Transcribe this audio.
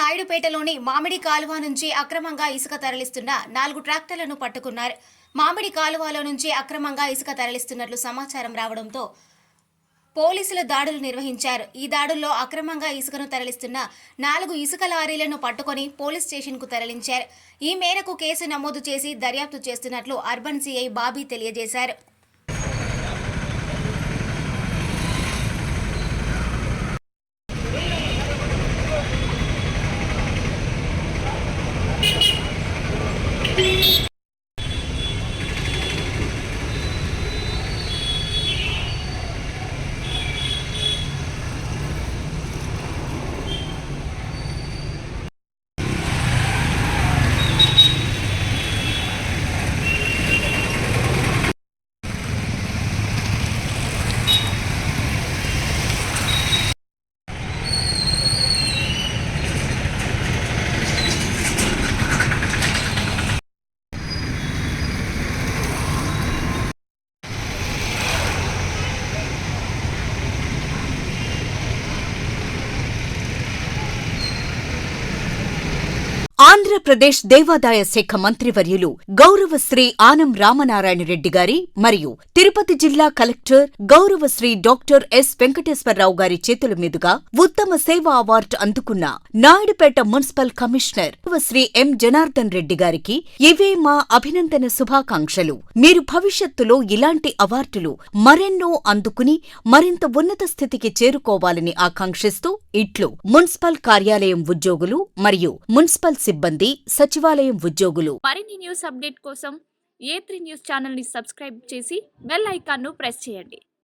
నాయుడుపేటలోని మామిడి కాలువ నుంచి అక్రమంగా ఇసుక తరలిస్తున్న నాలుగు ట్రాక్టర్లను పట్టుకున్నారు. మామిడి కాలువలో నుంచి అక్రమంగా ఇసుక తరలిస్తున్నట్లు సమాచారం రావడంతో పోలీసులు దాడులు నిర్వహించారు. ఈ దాడుల్లో అక్రమంగా ఇసుకను తరలిస్తున్న నాలుగు ఇసుక లారీలను పట్టుకొని పోలీస్ స్టేషన్కు తరలించారు. ఈ మేరకు కేసు నమోదు చేసి దర్యాప్తు చేస్తున్నట్లు అర్బన్ సిఐ బాబీ తెలియజేశారు. Beep! ఆంధ్రప్రదేశ్ దేవాదాయ శాఖ మంత్రివర్యులు గౌరవశ్రీ ఆనం రామనారాయణ రెడ్డి గారి మరియు తిరుపతి జిల్లా కలెక్టర్ గౌరవశ్రీ డాక్టర్ ఎస్ వెంకటేశ్వరరావు గారి చేతుల మీదుగా ఉత్తమ సేవా అవార్డు అందుకున్న Naidupeta municipal commissioner Shri M Janardhan Reddy గారికి ఇవే మా అభినందన శుభాకాంక్షలు. మీరు భవిష్యత్తులో ఇలాంటి అవార్డులు మరెన్నో అందుకుని మరింత ఉన్నత స్థితికి చేరుకోవాలని ఆకాంక్షిస్తూ ఇట్లు మున్సిపల్ కార్యాలయం ఉద్యోగులు మరియు మున్సిపల్ సిబ్బంది సచివాలయం ఉద్యోగులు. మరిన్ని న్యూస్ అప్డేట్ కోసం ఏ త్రీ న్యూస్ ఛానల్ని సబ్స్క్రైబ్ చేసి బెల్ ఐకాన్ను ప్రెస్ చేయండి.